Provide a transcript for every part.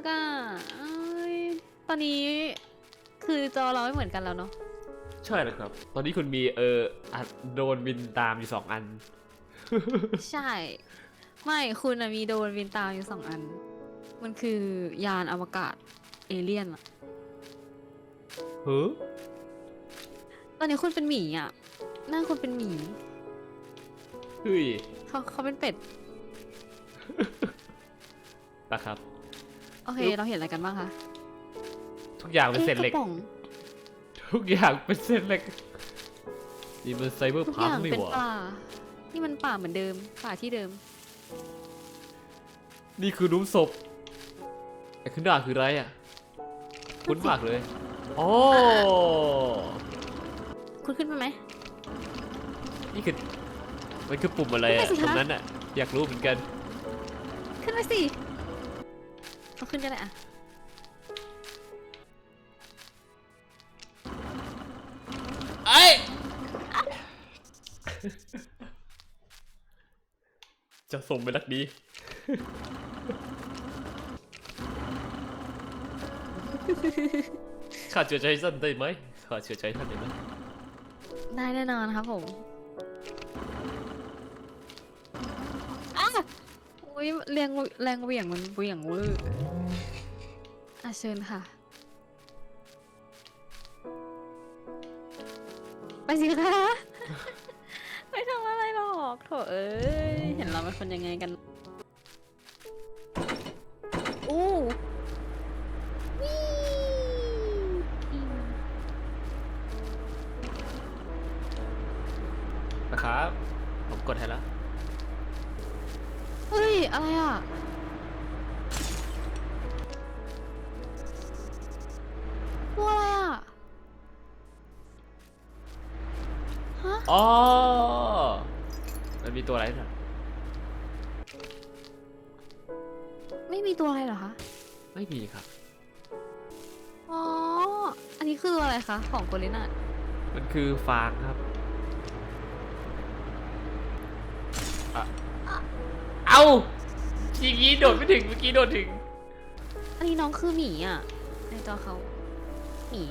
กอะเอ้ยตอนนี้คือจอเราไม่เหมือนกันแล้วเนาะใช่แล้วครับ ตอนนี้คุณมีเอออะโดรนบินตามอยู่สองอัน ใช่ ไม่คุณอะมีโดรนบินตามอยู่สองอัน มันคือยานอวกาศเอเลี่ยนอะเฮ้อตอนนี้คุณเป็นหมีอะหน้าคุณเป็นหมีเฮ้ยเขาเขาเป็นเป็ดนะครับ โอเคปึ๊บเราเห็นอะไรกันบ้างคะทุกอย่างเป็นอ๊ะเศษเหล็กกระป๋องทุกอย่างเป็นเศษเหล็กนี่มันไซเบอร์ทุกพัองย่างนี่เป็นหว่าป่า นี่มันป่าเหมือนเดิม ป่าที่เดิม นี่คือนุ้มศพไอ้ขึ้นด่าคืออะไรอะคุ้นมากเลยโอ้คุณขึ้นไปไหม นี่คือมันคือปุ่มอะไรขึ้อะนไปสิตคะ รงนั้นอะอยากรู้เหมือนกัน ขึ้นไปสิ เอาขึ้นก็ได้อะไอ้จะส่งไปนักดี ข้าเชื่อใจท่านได้ไหมข้าเชื่อใจท่านได้ไหมได้แน่นอนครับผม อุ้ยแรงแรงเหวี่ยงมันเหวี่ยงเวอร์อะเชิญค่ะ ไปสิคะ ไม่ทำอะไรหรอกโถเอ้ย เห็นเราเป็นคนยังไงกัน อู้ มันมีตัวอะไรน่ะไม่มีตัวอะไรเหรอคะ ไม่มีครับ อ๋อ อันนี้คือตัวอะไรคะ ของโกลิน่ามันคือฟางครับอะเอาทีนี้โดดไม่ถึงเมื่อกี้โดดถึง อันนี้น้องคือหมีอะ ในตัวเขาหมี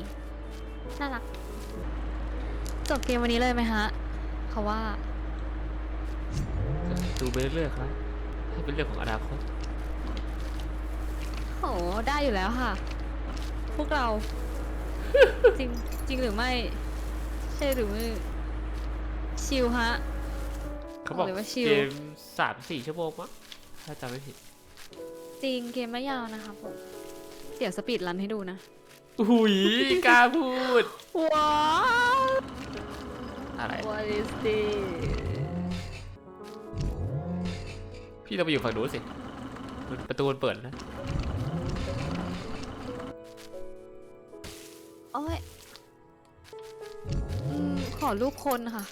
น่ารัก จบเกมวันนี้เลยไหมฮะเขาว่า ดูไปเรื่อยๆครับให้เป็นเรื่องของอนาคตโหได้อยู่แล้วค่ะ พวกเรา จริงจริงหรือไม่ ใช่หรือไม่ชิลฮะ เขาบอกบอกเลยว่าชิล เกมสามสี่ชั่วโมงมั้งถ้าจำไม่ผิดจริงเกมไม่ยาวนะคะผมเดี๋ยวสปีดรันให้ดูนะหุยกล้าพูดว้าว อะไร What is this พี่ต้องไปอยู่ฝั่งนู้นสิมันประตูมันเปิดนะโอ้ยอืมขอรูปคนค่ะ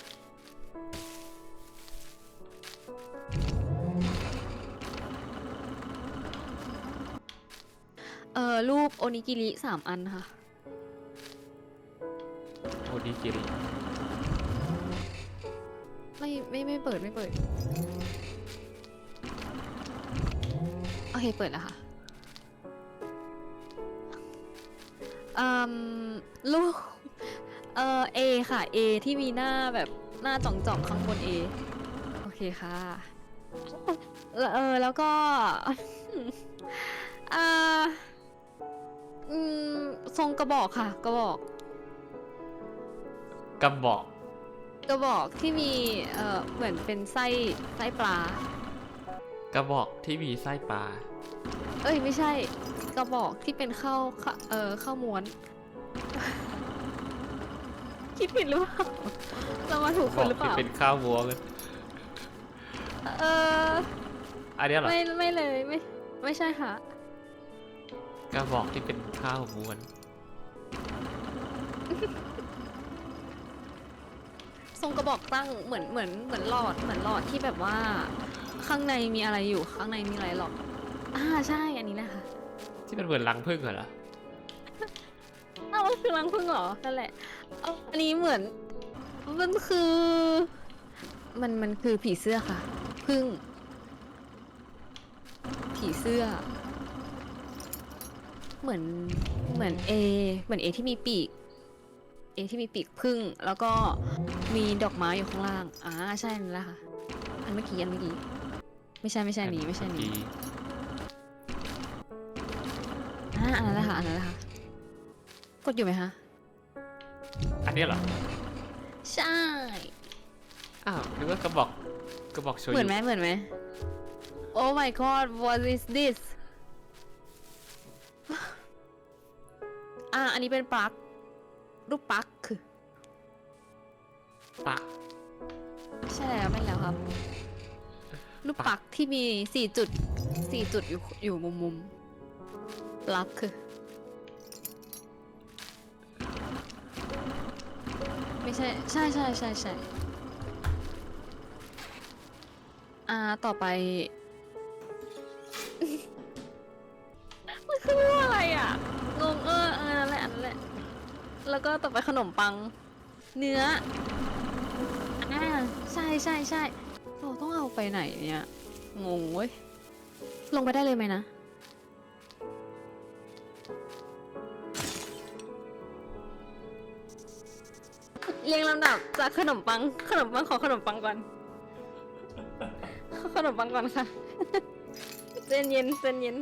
เอ่อรูปโอนิกิริสามอันค่ะ โอดีกิริไม่ไม่ไม่เปิดไม่เปิด โอเคเปิดแล้วค่ะอืมลูกเอ่อ A ค่ะ A ที่มีหน้าแบบหน้าจ่องจ่องๆข้างบน A โอเคค่ะแล้วเออแล้วก็อ่าอืมทรงกระบอกค่ะ กระบอกกำบอก กระบอกที่มีเอ่อเหมือนเป็นไส้ไส้ปลา กระบอกที่มีไส้ปลา เอ้ยไม่ใช่กระบอกที่เป็นข้าวข้าเอ่อข้าวม้วน คิดผิดหรือเปล่าเรามาถูกบคอนกหรือเปที่ล่า เป็นข้าววัวกันเอออันเนี้ยเหรอ ไม่ไม่เลยไม่ไม่ใช่ค่ะ กระบอกที่เป็นข้าวม้วน ทรงกระบอกตั้งเหมือนเหมือนเหมือนหลอดเหมือนหลอดที่แบบว่า ข้างในมีอะไรอยู่ข้างในมีอะไรหรอกอ่าใช่อันนี้นะคะที่มันเหมือนรังผึ้งเหรออ้าวมันคือรังผึ้งเหรอนั่นแหละเอาอันนี้เหมือน มันคือ มันมันคือผีเสื้อค่ะผึ้งผีเสื้อ เหมือนเหมือนเอเหมือนเอที่มีปีก เอที่มีปีกพึ่งแล้วก็มีดอกไม้อยู่ข้างล่างอ่าใช่นั่นแหละค่ะอันเมื่อกี้อันเมื่อกี้ ไม่ใช่ไม่ใช่อันนี้ไม่ใช่อันนี้ดีอ่าอันนั้นแหละค่ะอันนั้นแหละค่ะ กดอยู่ไหมคะ อันนี้เหรอ ใช่ อ้าวนึกว่ากระบอกกระบอกโชยุเหมือนไหมเหมือนไหม Oh my god what is this อ่าอันนี้เป็นปลั๊กรูปปลั๊กคือปะ ใช่แล้วไม่แล้วครับ รูปปลั๊กที่มีสี่จุดสี่จุดอยู่อยู่มุมมุมปลั๊กคือ ไม่ใช่ ใช่ใช่ใช่ใช่อ่าต่อไป มันคือว่าอะไรอะ งงเออเออนั่นแหละอันนั่นแหละ แล้วก็ต่อไปขนมปัง เนื้ออ่าใช่ใช่ใช่ เราต้องเอาไปไหนเนี่ย งงเว้ย ลงไปได้เลยไหมนะ เรียงลำดับจากขนมปัง ขนมปังขอขนมปังก่อน ขอขนมปังก่อนค่ะ เจนเย็นเจนเย็น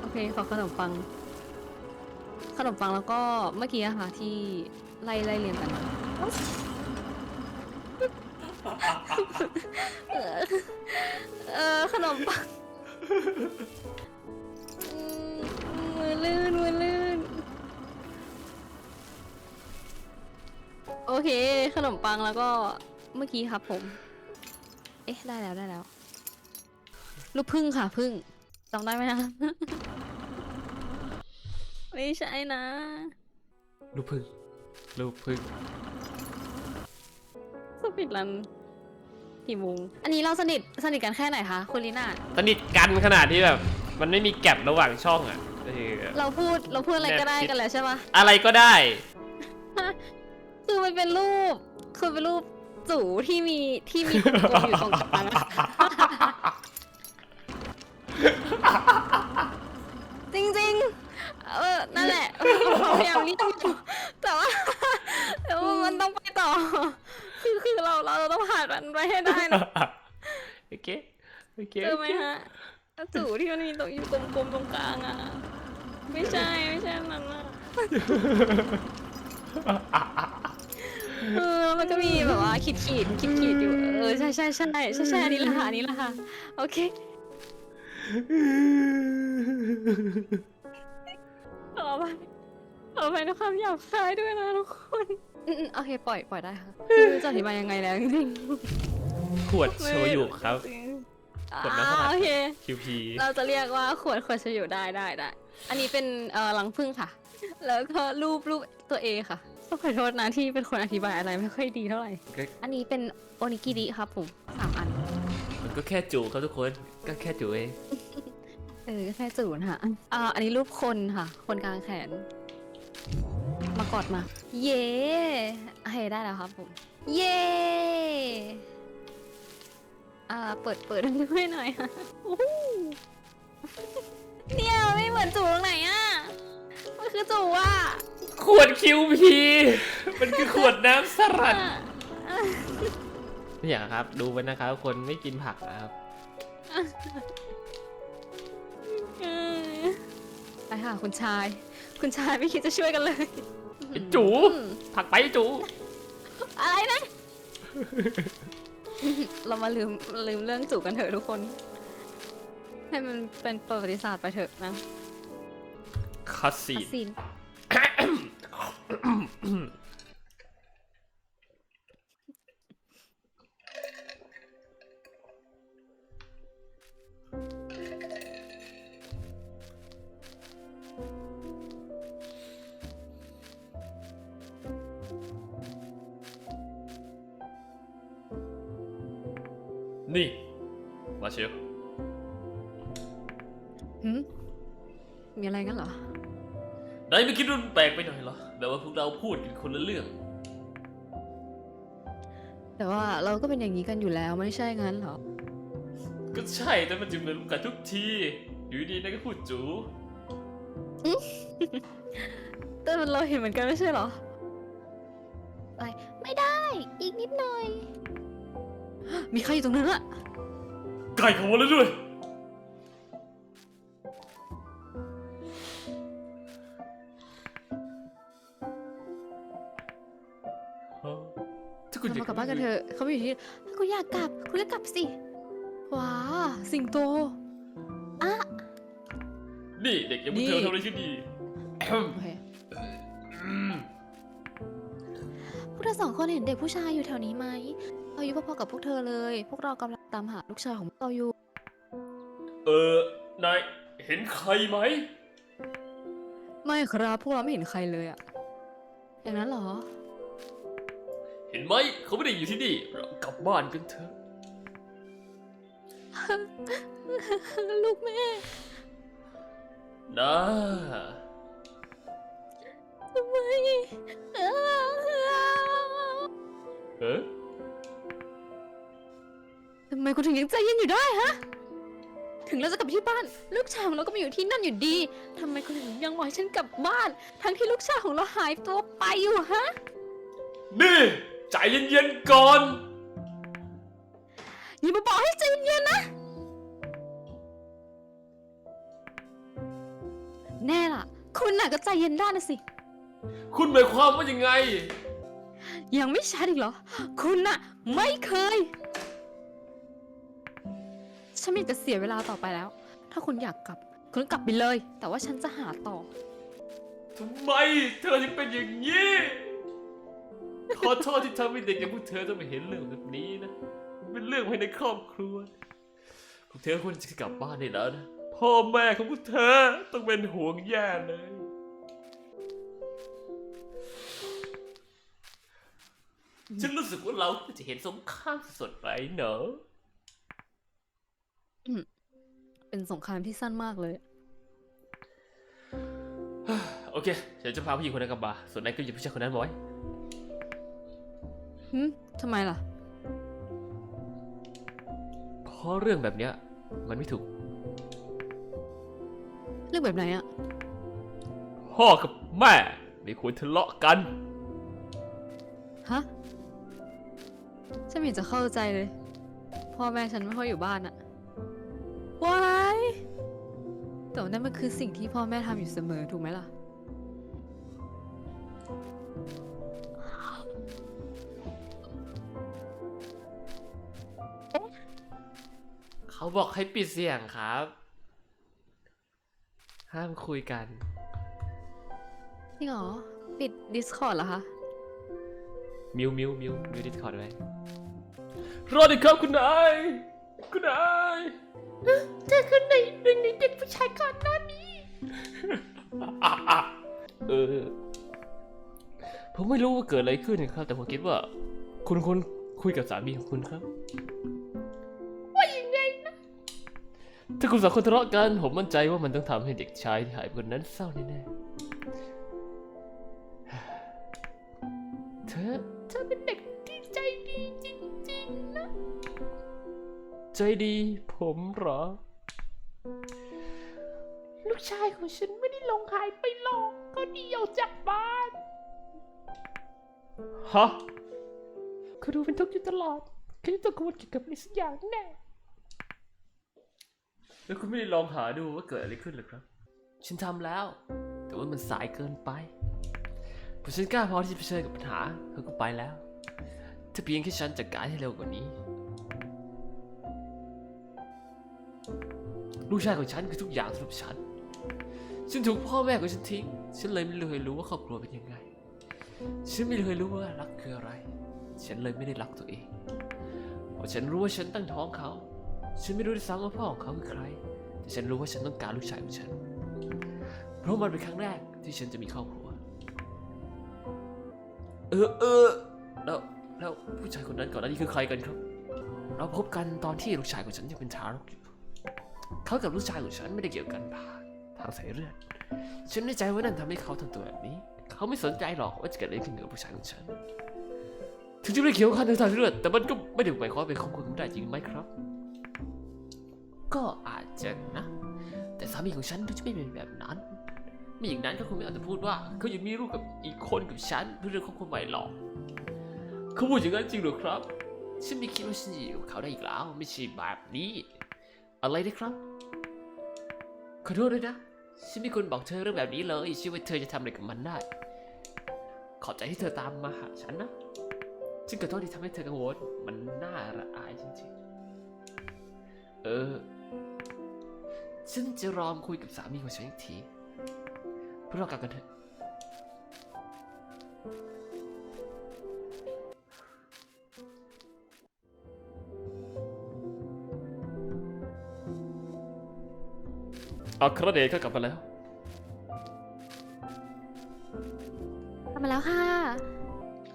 โอเค ขอขนมปัง ขนมปังแล้วก็เมื่อกี้อะค่ะที่ไล่ไล่เรียงกันมา เออเออขนมปังอืมมือลื่นมือลื่น โอเค ขนมปังแล้วก็เมื่อกี้ครับผม เอ๊ะ ได้แล้วได้แล้ว ลูกพึ่งค่ะพึ่งจำได้ไหมนะไม่ใช่นะ ลูกพึ่งลูกพึ่งสปิดรัน กี่โมงอันนี้เราสนิทสนิทกันแค่ไหนคะคุณลีน่าสนิทกันขนาดที่แบบ มันไม่มีแกลบระหว่างช่องอะเออเราพูดเราพูดอะไรก็ได้กันแล้วใช่ปะอะไรก็ได้ คือมันเป็นรูปคือเป็นรูปจู่ที่มีที่มีกลมๆอยู่ตรงกลางอะจริงๆ เออ นั่นแหละเราพยายามนี่อยู่แต่ว่าแต่ว่ามันต้องไปต่อ คือคือเราเราต้องผ่านมันไปให้ได้นะโอเคโอเคเจอไหมฮะจู่ที่มันมีตรงอยู่กลมๆตรงกลางอะ ไม่ใช่ไม่ใช่อันนั้นอะเออมันก็มีแบบว่าขีดขีดขีดขีดอยู่ เออใช่ใช่ใช่ใช่ใช่อันนี้แหละค่ะอันนี้แหละค่ะ โอเคต่อไปต่อไปนะความหยาบคายด้วยนะทุกคน อืมๆโอเคปล่อยปล่อยได้ค่ะไม่รู้จะอธิบายยังไงแล้วจริงขวดๆโชยุครับจงๆกดน้ำสลัด อ่าโอเค QP เราจะเรียกว่าขวดขวดชอยู่ได้ได้ได้ อันนี้เป็นเอ่อรังผึ้งค่ะ แล้วก็รูปรูปตัวเอค่ะต้องขอโทษนะที่เป็นคนอธิบายอะไรไม่ค่อยดีเท่าไหร่ ก็อันนี้เป็นโอนิกิริครับผมสามอัน มันก็แค่จูครับทุกคน ก็แค่จูเองเออแค่จูนค่ะอ่าอันนี้รูปคนค่ะ คนกลางแขนมากอดมา เย้โอเคได้แล้วครับผม เย้อ่าเปิดเปิดด้วยหน่อยค่ะโอ้โหเนี่ยไม่เหมือนจูตรงไหนอะ มันคือจูอะขวด QP มันคือขวดน้ำสลัดอะเนี่ยครับ ดูไว้นะครับ คนไม่กินผักนะครับ ไปค่ะคุณชาย คุณชายไม่คิดจะช่วยกันเลย ไอ้จูอืมผักไปจูอะไรนะ เรามาลืมลืมเรื่องจูกันเถอะทุกคน ให้มันเป็นประวัติศาสตร์ไปเถอะนะคัสซีอัสซีนนี่ พวกเราพูดกันคนละเรื่อง แต่ว่าเราก็เป็นอย่างนี้กันอยู่แล้วไม่ใช่งั้นเหรอ ก็ใช่แต่มันจะเหมือนกันทุกที อยู่ดีๆนายก็พูดจูแต่มันเราเห็นเหมือนกันไม่ใช่เหรอไปไม่ได้ อีกนิดหน่อย มีใครอยู่ตรงนั้นอะไก่ของมันแล้วด้วย บบ้านกันเถอะเขาไม่อยู่ที่ถ้าคุณอยากกลับ คุณก็กลับสิ ว้า สิงโตนี่เด็กอย่างพวกเธอนี่ทำอะไรที่ดีแอมโอเคอืมพวกเธอสองคนเห็นเด็กผู้ชายอยู่แถวนี้ไหมอายุพอๆกับพวกเธอเลย พวกเรากำลังตามหาลูกชายของพวกเราอยู่ เออนายเห็นใครไหม ไม่ครับ พวกเราไม่เห็นใครเลยอะอย่างนั้นเหรอ เห็นไหมเขาไม่ได้อยู่ที่นี่เรากลับบ้านกันเถอะ ลูกแม่ นะทำไมเอ้าเอ๊ะทำไมคุณถึงยังใจเย็นอยู่ได้ฮะ ถึงเราจะกลับที่บ้าน ลูกชายของเราก็มาอยู่ที่นั่นอยู่ดีทำไมคุณถึงยังบอกให้ฉันกลับบ้าน ทั้งที่ลูกชายของเราหายตัวไปอยู่ฮะ นี่ ใจเย็นๆก่อน อย่ามาบอกให้ใจเย็นๆนะ แน่ล่ะ คุณน่ะก็ใจเย็นได้นะสิ คุณหมายความว่ายังไง ยังไม่ชัดอีกเหรอ คุณน่ะ ไม่เคย ฉันไม่อยากจะเสียเวลาต่อไปแล้ว ถ้าคุณอยากกลับ คุณกลับไปเลย แต่ว่าฉันจะหาต่อ ทำไมเธอถึงเป็นอย่างนี้ ขอโทษที่ทำให้เด็กอย่างพวกเธอต้องมาเห็นเรื่องแบบนี้นะมันเป็นเรื่องภายในครอบครัวพวกเธอควรจะกลับบ้านได้แล้วนะ พ่อแม่ของพวกเธอต้องเป็นห่วงแย่เลย ฉันรู้สึกว่าเราจะเห็นสงครามสดไปเนอะเป็นสงครามที่สั้นมากเลย โอเค เดี๋ยวจะพาผู้หญิงคนนั้นกลับมาส่วนนายก็หยิบผู้ชายคนนั้นมาไว้ หืมทำไมล่ะ เพราะเรื่องแบบเนี้ย มันไม่ถูก เรื่องแบบไหนอะพ่อกับแม่ไม่ควรทะเลาะกัน ฮะ ฉันไม่เห็นจะเข้าใจเลย พ่อแม่ฉันไม่ค่อยอยู่บ้านอะว้ายแต่ว่านั่นมันคือสิ่งที่พ่อแม่ทำอยู่เสมอถูกไหมล่ะ เขาบอกให้ปิดเสียงครับ ห้ามคุยกัน จริงเหรอ ปิด Discord เหรอคะ มิวมิวมิวมิวดิสคอร์ดไว้รอดิครับคุณนายคุณนายเจอคนไหนหนึ่งในเด็กผู้ชายก่อนหน้านี้ เออ ผมไม่รู้ว่าเกิดอะไรขึ้นนะครับ แต่ผมคิดว่า คุณควรคุยกับสามีของคุณครับว่ายังไงนะ ถ้าคุณสองคนทะเลาะกัน ผมมั่นใจว่ามันต้องทำให้เด็กชายที่หายไปคนนั้นเศร้าแน่ๆเธอเธอเป็นเด็กที่ใจดีจริงๆนะ ใจดีผมเหรอ ลูกชายของฉันไม่ได้ลงหายไปหรอกก็หนีออกจากบ้านฮะเขาดูเป็นทุกข์อยู่ตลอดเขาจะต้องกังวลเกี่ยวกับอะไรสักอย่างแน่ แล้วคุณไม่ได้ลองหาดูว่าเกิดอะไรขึ้นหรือครับ ฉันทำแล้ว แต่ว่ามันสายเกินไปพอฉันกล้าพอที่จะเผชิญกับปัญหาเขาก็ไปแล้ว ถ้าเพียงแค่ฉันจัดการให้เร็วกว่านี้ ลูกชายของฉันคือทุกอย่างสำหรับฉัน ฉันถูกพ่อแม่ของฉันทิ้ง ฉันเลยไม่เคยรู้ว่าครอบครัวเป็นยังไง ฉันไม่เคยรู้ว่ารักคืออะไร ฉันเลยไม่ได้รักตัวเองพอฉันรู้ว่าฉันตั้งท้องเขา ฉันไม่รู้ด้วยซ้ำว่าพ่อของเขาคือใคร แต่ฉันรู้ว่าฉันต้องการลูกชายของฉัน เพราะมันเป็นครั้งแรกที่ฉันจะมีครอบครัว เออเออแล้วแล้วผู้ชายคนนั้นก่อนหน้านี้คือใครกันครับ เราพบกันตอนที่ลูกชายของฉันยังเป็นทารกอยู่เขากับลูกชายของฉันไม่ได้เกี่ยวกันผ่านทางสายเลือด ฉันในใจว่านั่นทำให้เขาทำตัวแบบนี้ เขาไม่สนใจหรอกว่าจะเกิดอะไรขึ้นกับผู้ชายของฉัน ถึงจะไม่เกี่ยวข้องทางสายเลือด แต่มันก็ไม่ได้หมายความว่าเป็นครอบครัวของได้จริงไหมครับ ก็อาจจะนะ แต่สามีของฉันก็จะไม่เป็นแบบนั้น ไม่อย่างนั้นก็คงไม่อาจจะพูดว่าเขาอยังมีลูกกับอีกคนกับฉันเพื่อเรื่องของคนใหม่หรอกเขาพูดอย่างนั้นจริงหรือครับ ฉันไม่คิดว่าฉันจะอยู่กับเขาได้อีกแล้ว ไม่ใช่แบบนี้ อะไรนะครับ ขอโทษด้วยนะ ฉันไม่ควรบอกเธอเรื่องแบบนี้เลยเชื่อว่าเธอจะทำอะไรกับมันได้ ขอบใจที่เธอตามมาหาฉันนะฉันขอโทษที่ทำให้เธอกังวล มันน่าระอายจริงๆ เออ ฉันจะรอมคุยกับสามีของฉันอีกทีเพื่อเรากลับกันเถอะอัครเดชก็กลับมาแล้ว กลับมาแล้วค่ะ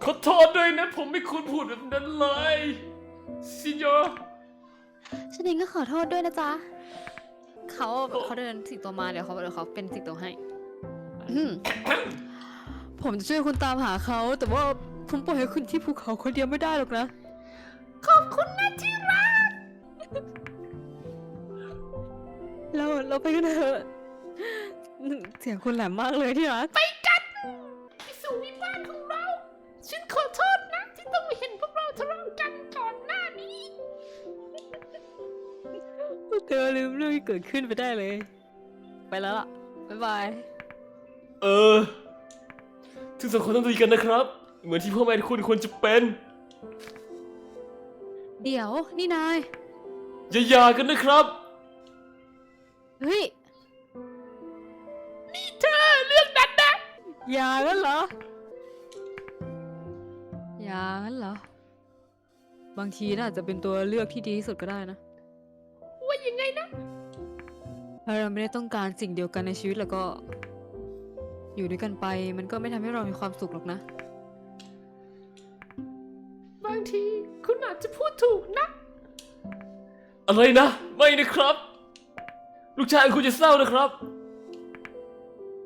ขอโทษด้วยนะ ผมไม่ควรพูดแบบนั้นเลยซิโยฉันเองก็ขอโทษด้วยนะจ๊ะ เขาเขาเดินสิงโตมาเดี๋ยวเขาเดี๋ยวเขาเป็นสิงโตให้อืมผมจะช่วยคุณตามหาเขาแต่ว่าผมปล่อยให้คุณที่ภูเขาคนเดียวไม่ได้หรอกนะ ขอบคุณนะที่รักเราเราไปกันเถอะเสียงคุณแหลมมากเลยที่รักไปสู่วิมานของเรา ฉันขอโทษ เธอลืมเรื่องที่เกิดขึ้นไปได้เลย ไปแล้วล่ะ บ๊ายบาย เออทุกสองคนต้องดีกันนะครับ เหมือนที่พ่อแม่คุณควรจะเป็น เดี๋ยวนี่นาย อย่าหย่ากันนะครับ เฮ้ยเธอเรื่องนั้นนะอย่างั้นเหรอ อย่างั้นเหรอ บางทีน่าจะเป็นตัวเลือกที่ดีที่สุดก็ได้นะ ถ้าเราไม่ได้ต้องการสิ่งเดียวกันในชีวิตแล้วก็ อยู่ด้วยกันไป มันก็ไม่ทำให้เรามีความสุขหรอกนะ บางทีคุณอาจจะพูดถูกนะ อะไรนะ ไม่นะครับ ลูกชายคุณจะเศร้านะครับ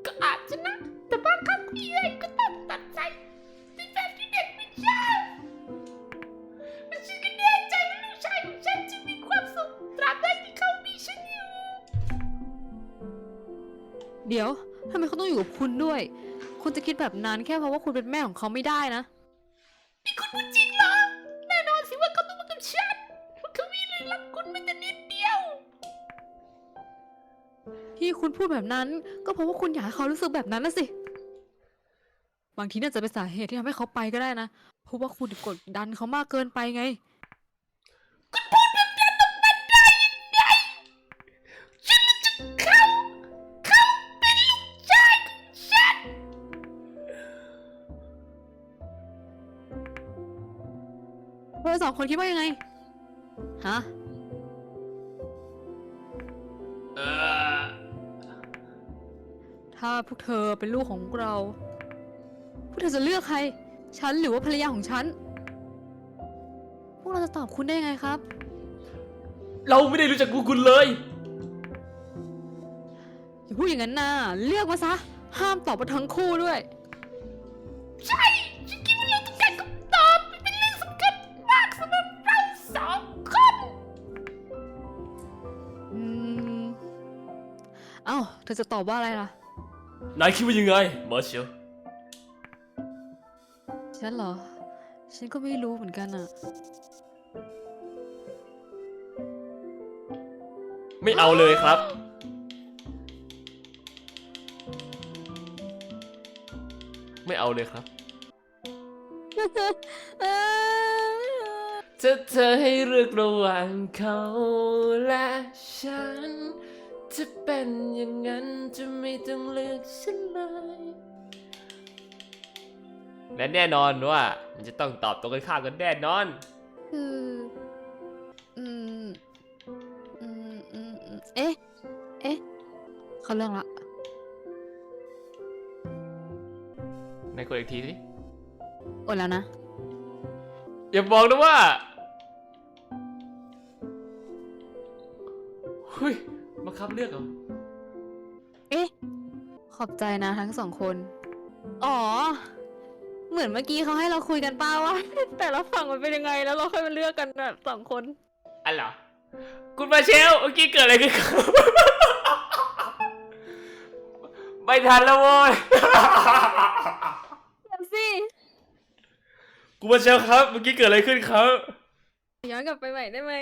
ก็อาจจะนะ แต่บางครั้งผู้ใหญ่ก็ต้องตัดใจ เดี๋ยวทำไมเขาต้องอยู่กับคุณด้วย คุณจะคิดแบบนั้นแค่เพราะว่าคุณเป็นแม่ของเขาไม่ได้นะ นี่คุณพูดจริงเหรอ แน่นอนสิว่าเขาต้องมากับฉันเพราะเขามีเลยรักคุณไม่แต่นิดเดียว ที่คุณพูดแบบนั้น ก็เพราะว่าคุณอยากให้เขารู้สึกแบบนั้นนะสิ บางทีน่าจะเป็นสาเหตุที่ทำให้เขาไปก็ได้นะ เพราะว่าคุณกดดันเขามากเกินไปไง เธอสองคนคิดว่ายังไง ฮะ เออถ้าพวกเธอเป็นลูกของพวกเรา พวกเธอจะเลือกใคร ฉันหรือว่าภรรยาของฉัน พวกเราจะตอบคุณได้ยังไงครับ เราไม่ได้รู้จักพวกคุณเลย อย่าพูดอย่างนั้นนะเลือกมาซะ ห้ามตอบมาทั้งคู่ด้วย เอ้าเธอจะตอบว่าอะไรล่ะ นายคิดว่ายังไงมาเชียวฉันเหรอ ฉันก็ไม่รู้เหมือนกันอะไม่เอาเลยครับ ไม่เอาเลยครับถ้าเธอให้เลือกระหว่างเขาและฉัน จะเป็นอย่างนั้นจะไม่ต้องเลือกฉันเลย และแน่นอนว่า มันจะต้องตอบตรงกันข้ามกันแน่นอน คืออืมอืมอืมอืมเอ๊ะ เอ๊ะ เขาเรื่องละในกดอีกทีสิโอนแล้วนะ อย่าบอกนะว่าเฮ้ย มาคับเลือกเหรอ เอ๊ะ ขอบใจนะทั้งสองคน อ๋อ เหมือนเมื่อกี้เขาให้เราคุยกันป้าว่าแต่ละฝั่งมันเป็นยังไงแล้วเราค่อยมาเลือกกันนะสองคน อันเหรอ คุณมาเชลเมื่อกี้เกิดอะไรขึ้นครับไม่ทันแล้วโว้ยเดี๋ยวสิกูมาเชลครับ เมื่อกี้เกิดอะไรขึ้นครับ ย้อนกลับไปใหม่ได้ไหม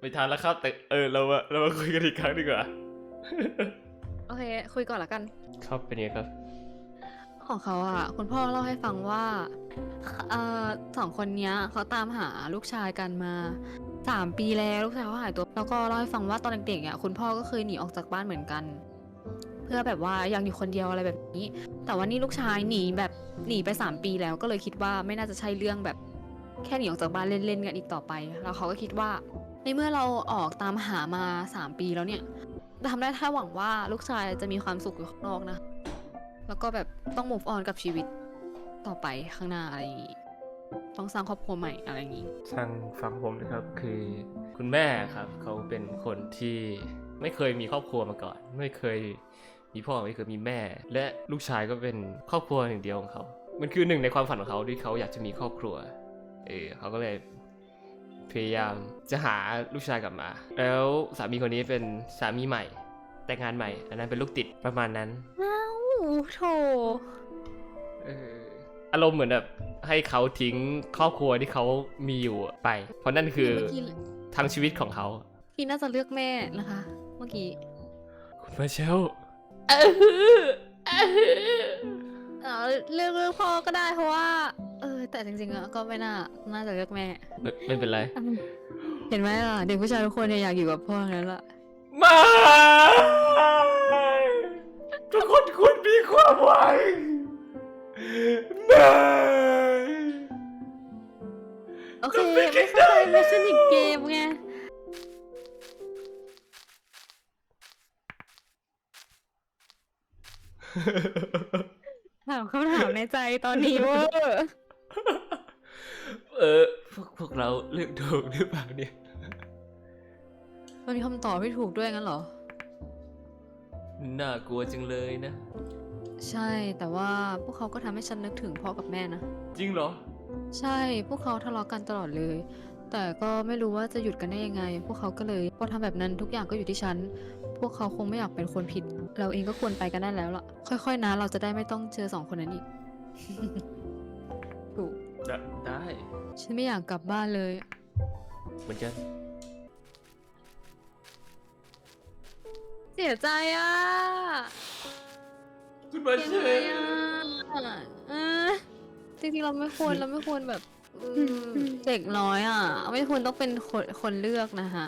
ไม่ทันแล้วครับแต่เออเรามาเรามาคุยกันอีกครั้งดีกว่าโอเค คุยก่อนละกัน ครับเป็นไงครับ ของเขาอะคุณพ่อเล่าให้ฟังว่าเอ่อสองคนเนี้ยเขาตามหาลูกชายกันมาสามปีแล้วลูกชายเขาหายตัว แล้วก็เล่าให้ฟังว่าตอนเด็กๆอะคุณพ่อก็เคยหนีออกจากบ้านเหมือนกัน เพื่อแบบว่าอยากอยู่คนเดียวอะไรแบบนี้ แต่ว่านี่ลูกชายหนีแบบหนีไปสามปีแล้วก็เลยคิดว่าไม่น่าจะใช่เรื่องแบบแค่หนีออกจากบ้านเล่นๆกันอีกต่อไป แล้วเขาก็คิดว่า ในเมื่อเราออกตามหามาสามปีแล้วเนี่ยทำได้แค่หวังว่าลูกชายจะมีความสุขอยู่ข้างนอกนะ แล้วก็แบบต้อง move on กับชีวิตต่อไปข้างหน้าอะไรอย่างงี้ ต้องสร้างครอบครัวใหม่อะไรอย่างงี้ทางฝั่งผมนะครับคือคุณแม่ครับ เขาเป็นคนที่ไม่เคยมีครอบครัวมาก่อน ไม่เคยมีพ่อไม่เคยมีแม่ และลูกชายก็เป็นครอบครัวหนึ่งเดียวของเขา มันคือหนึ่งในความฝันของเขาที่เขาอยากจะมีครอบครัว เออเขาก็เลย พยายามจะหาลูกชายกลับมา แล้วสามีคนนี้เป็นสามีใหม่ แต่งงานใหม่ อันนั้นเป็นลูกติดประมาณนั้นอ้าวโถเอออารมณ์เหมือนแบบให้เขาทิ้งครอบครัวที่เขามีอยู่ไป เพราะนั่นคือเมื่อกี้ทั้งชีวิตของเขา พี่น่าจะเลือกแม่นะคะ เมื่อกี้คุณมาเชลเออเลือกเลือกพ่อก็ได้เพราะว่าเออ แต่จริงๆอะก็ไม่น่า น่าจะเลือกแม่ ไม่ไม่เป็นไร เห็นไหมล่ะ เด็กผู้ชายทุกคนเนี่ยอยากอยู่กับพ่อทั้งนั้นแหละไม่ทุกคนควรมีความหวังไม่โอเค ไม่เข้าใจเมคานิกเกมไง ถามคำถามในใจตอนนี้เว่า เออพวกพวกเราเลือกถูกหรือเปล่าเนี่ย มันมีคำตอบที่ถูกด้วยงั้นเหรอ น่ากลัวจังเลยนะ ใช่แต่ว่าพวกเขาก็ทำให้ฉันนึกถึงพ่อกับแม่นะ จริงเหรอ ใช่พวกเขาทะเลาะกันตลอดเลย แต่ก็ไม่รู้ว่าจะหยุดกันได้ยังไง พวกเขาก็เลยพอทำแบบนั้นทุกอย่างก็อยู่ที่ฉัน พวกเขาคงไม่อยากเป็นคนผิด เราเองก็ควรไปกันได้แล้วล่ะ ค่อยๆนะเราจะได้ไม่ต้องเจอสองคนนั้นอีก ถูกได้ได้ฉันไม่อยากกลับบ้านเลย เหมือนกันเสียใจอะคุณมาเสีเชยใจลอะเออจริงๆเราไม่ควรเราไม่ควรแบบอืมเด็กน้อยอะ ไม่ควรต้องเป็นคนคนเลือกนะฮะ